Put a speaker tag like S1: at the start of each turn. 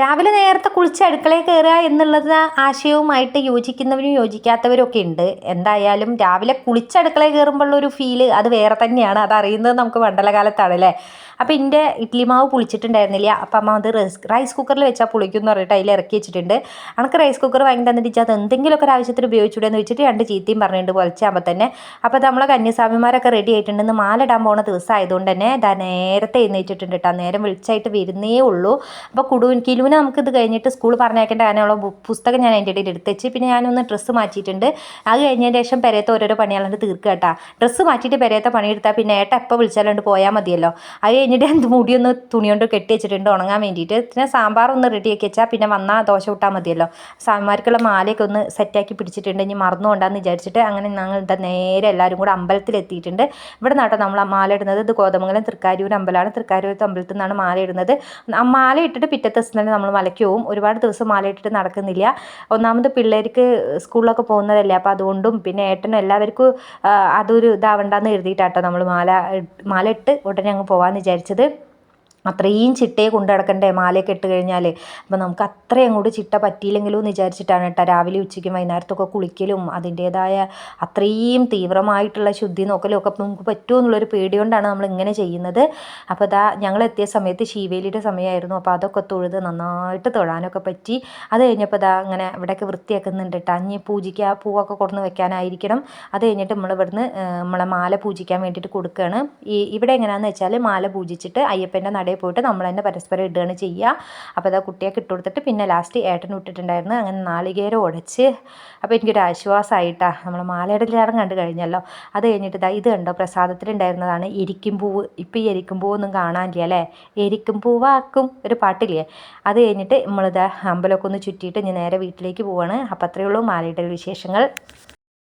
S1: രാവിലെ നേരത്തെ കുളിച്ച് അടുക്കളയിൽ കയറുക എന്നുള്ളത് ആശയവുമായിട്ട് യോജിക്കുന്നവരും യോജിക്കാത്തവരും ഒക്കെ ഉണ്ട്. എന്തായാലും രാവിലെ കുളിച്ച് അടുക്കളയിൽ കയറുമ്പോഴുള്ള ഒരു ഫീൽ അത് വേറെ തന്നെയാണ്. അത് അറിയുന്നത് നമുക്ക് മണ്ഡലകാലത്താണ് അല്ലേ അപ്പോൾ എന്റെ ഇഡ്ലി മാവ് പുളിച്ചിട്ടുണ്ടായിരുന്നില്ല. അപ്പം അമ്മ അത് റൈസ് കുക്കറിൽ വെച്ചാൽ പുളിക്കും എന്ന് പറഞ്ഞിട്ട് അതിൽ ഇറക്കി വെച്ചിട്ടുണ്ട്. അനക്ക് റൈസ് കുക്കർ വാങ്ങി തന്നിട്ട് അത് എന്തെങ്കിലുമൊക്കെ ഒരു ആവശ്യത്തിന് ഉപയോഗിച്ചൂടെ വെച്ചിട്ട് രണ്ട് ചീത്തയും പറഞ്ഞിട്ടുണ്ട് പൊളിച്ചാകുമ്പോൾ തന്നെ. അപ്പോൾ നമ്മളെ കന്യാസ്വാമിമാരൊക്കെ റെഡി ആയിട്ടുണ്ട്. മാലിടാൻ പോകുന്ന ദിവസം ആയതുകൊണ്ട് തന്നെ നേരത്തെ എഴുന്നേറ്റിട്ടുണ്ട് കേട്ടോ നേരം വിളിച്ചായിട്ട് വരുന്നേ ഉള്ളൂ. അപ്പോൾ കുടു കിലുവിന് നമുക്ക് ഇത് കഴിഞ്ഞിട്ട് സ്കൂൾ പറഞ്ഞേക്കേണ്ട അതിനുള്ള പുസ്തകം ഞാൻ അതിന്റെ ഇടയിൽ എടുത്ത് വെച്ച് പിന്നെ ഞാനൊന്ന് ഡ്രസ്സ് മാറ്റിയിട്ടുണ്ട്. അത് കഴിഞ്ഞതിന് ശേഷം പെരയത്തെ ഓരോരോ പണിയാളുണ്ട് തീർക്കുക കേട്ടാ. ഡ്രസ്സ് മാറ്റിയിട്ട് പെരയത്തെ പണിയെടുത്താൽ പിന്നെ ഏട്ടാ എപ്പോൾ വിളിച്ചാലുണ്ട് പോയാൽ മതിയല്ലോ. അത് കഴിഞ്ഞിട്ട് എന്ത് മുടിയൊന്ന് ഒന്ന് തുണി കൊണ്ട് കെട്ടി വെച്ചിട്ടുണ്ട് ഉണങ്ങാൻ വേണ്ടിയിട്ട്. പിന്നെ സാമ്പാർ ഒന്ന് റെഡിയാക്കി വെച്ചാൽ പിന്നെ വന്നാൽ ദോശ വിട്ടാൽ മതിയല്ലോ. സാമ്പാർക്കുള്ള മാലയൊക്കെ ഒന്ന് സെറ്റാക്കി പിടിച്ചിട്ടുണ്ട്. ഇനി മറന്നു കൊണ്ടാന്ന് വിചാരിച്ചിട്ട് അങ്ങനെ ഞങ്ങൾ എന്താ നേരെ എല്ലാവരും കൂടെ അമ്പലത്തിലെത്തിയിട്ടുണ്ട് ഇവിടെ നിന്നാട്ടോ നമ്മൾ ആ മാല ഇടുന്നത്. ഇത് കോതമംഗലം തൃക്കാരൂർ അമ്പലമാണ്. തൃക്കാരിയൂർ അമ്പലത്തിൽ നിന്നാണ് മാല ഇടുന്നത്. ആ മാല ഇട്ടിട്ട് പിറ്റത്തെ ദിവസം നമ്മൾ മലയ്ക്ക് പോവും. ഒരുപാട് ദിവസം മാലയിട്ടിട്ട് നടക്കുന്നില്ല. ഒന്നാമത് പിള്ളേർക്ക് സ്കൂളിലൊക്കെ പോകുന്നതല്ലേ. അപ്പോൾ അതുകൊണ്ടും പിന്നെ ഏട്ടനും എല്ലാവർക്കും അതൊരു ഇതാവണ്ടെന്ന് എഴുതിയിട്ടാട്ടോ നമ്മൾ മാല മാല ഇട്ട് ഉടനെ അങ്ങ് പോകാമെന്ന് വിചാരിച്ചത്. അത്രയും ചിട്ടയെ കൊണ്ടു നടക്കണ്ടേ? മാലയൊക്കെ ഇട്ട് കഴിഞ്ഞാൽ അപ്പം നമുക്ക് അത്രയും അങ്ങോട്ട് ചിട്ട പറ്റിയില്ലെങ്കിലും എന്ന് വിചാരിച്ചിട്ടാണ് കേട്ടോ രാവിലെ ഉച്ചയ്ക്കും വൈകുന്നേരത്തൊക്കെ കുളിക്കലും അതിന്റേതായ അത്രയും തീവ്രമായിട്ടുള്ള ശുദ്ധി നോക്കലും ഒക്കെ നമുക്ക് പറ്റുമോ എന്നുള്ളൊരു പേടി കൊണ്ടാണ് നമ്മൾ ഇങ്ങനെ ചെയ്യുന്നത്. അപ്പോൾ അതാ ഞങ്ങൾ എത്തിയ സമയത്ത് ശീവേലിയുടെ സമയമായിരുന്നു. അപ്പോൾ അതൊക്കെ തൊഴുത് നന്നായിട്ട് തൊഴാനൊക്കെ പറ്റി. അത് കഴിഞ്ഞപ്പോൾ ഇതാ അങ്ങനെ ഇവിടെയൊക്കെ വൃത്തിയാക്കുന്നുണ്ട് കേട്ടോ. അഞ്ഞ് പൂജിക്കുക പൂവൊക്കെ കൊടുന്ന് വെക്കാനായിരിക്കണം. അത് കഴിഞ്ഞിട്ട് നമ്മൾ ഇവിടുന്ന് നമ്മളെ മാല പൂജിക്കാൻ വേണ്ടിയിട്ട് കൊടുക്കുകയാണ്. ഈ ഇവിടെ എങ്ങനെയാണെന്ന് വെച്ചാൽ മാല പൂജിച്ചിട്ട് അയ്യപ്പന്റെ നടയിൽ പോയിട്ട് നമ്മൾ തന്നെ പരസ്പരം ഇടുകയാണ് ചെയ്യുക. അപ്പോൾ അതാ കുട്ടിയൊക്കെ ഇട്ട് കൊടുത്തിട്ട് പിന്നെ ലാസ്റ്റ് ഏട്ടൻ ഇട്ടിട്ടുണ്ടായിരുന്നു. അങ്ങനെ നാളികേരം ഉടച്ച് അപ്പോൾ എനിക്കൊരു ആശ്വാസമായിട്ടാണ് നമ്മൾ മാലയുടെ ചടങ്ങ് കണ്ടു കഴിഞ്ഞല്ലോ. അത് കഴിഞ്ഞിട്ട് ഇതാ ഇത് കണ്ടോ? പ്രസാദത്തിലുണ്ടായിരുന്നതാണ് എരിക്കും പൂവ് ഇപ്പോൾ ഈ എരിക്കും പൂവൊന്നും കാണാനില്ല അല്ലേ? എരിക്കും പൂവാക്കും ഒരു പാട്ടില്ലേ? അത് കഴിഞ്ഞിട്ട് നമ്മളിതാ അമ്പലമൊക്കെ ഒന്ന് ചുറ്റിയിട്ട് ഇനി നേരെ വീട്ടിലേക്ക് പോവാണ്. അപ്പോൾ അത്രയേ ഉള്ളൂ മാലയുടെ വിശേഷങ്ങൾ.